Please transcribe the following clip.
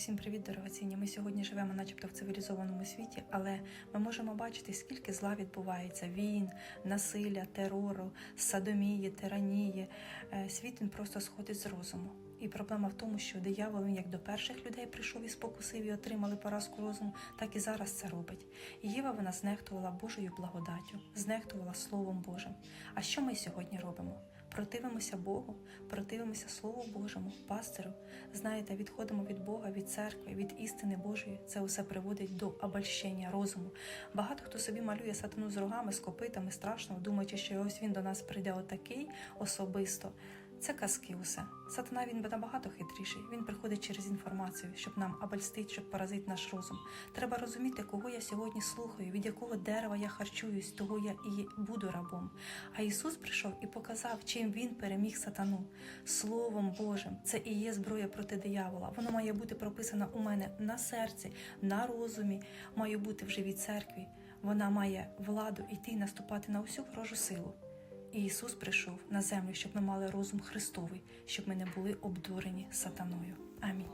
Усім привіт, дорогоцінні. Ми сьогодні живемо, начебто, в цивілізованому світі, але ми можемо бачити, скільки зла відбувається: війн, насилля, терору, садомії, тиранії. Е, Світ він просто сходить з розуму. І проблема в тому, що диявол він як до перших людей прийшов і спокусив і отримали поразку розуму, так і зараз це робить. Єва вона знехтувала Божою благодаттю, знехтувала Словом Божим. А що ми сьогодні робимо? Противимося Богу, противимося Слову Божому, пастиру. Знаєте, відходимо від Бога, від церкви, від істини Божої. Це усе приводить до обольщення розуму. Багато хто собі малює сатану з рогами, з копитами, страшно, думаючи, що ось він до нас прийде отакий особисто. Це казки усе. Сатана він набагато хитріший. Він приходить через інформацію, щоб нам обольстити, щоб поразити наш розум. Треба розуміти, кого я сьогодні слухаю, від якого дерева я харчуюсь, того я і буду рабом. А Ісус прийшов і показав, чим він переміг сатану. Словом Божим. Це і є зброя проти диявола. Воно має бути прописано у мене на серці, на розумі, має бути в живій церкві. Вона має владу йти і наступати на усю ворожу силу. Ісус прийшов на землю, щоб ми мали розум Христовий, щоб ми не були обдурені сатаною. Амінь.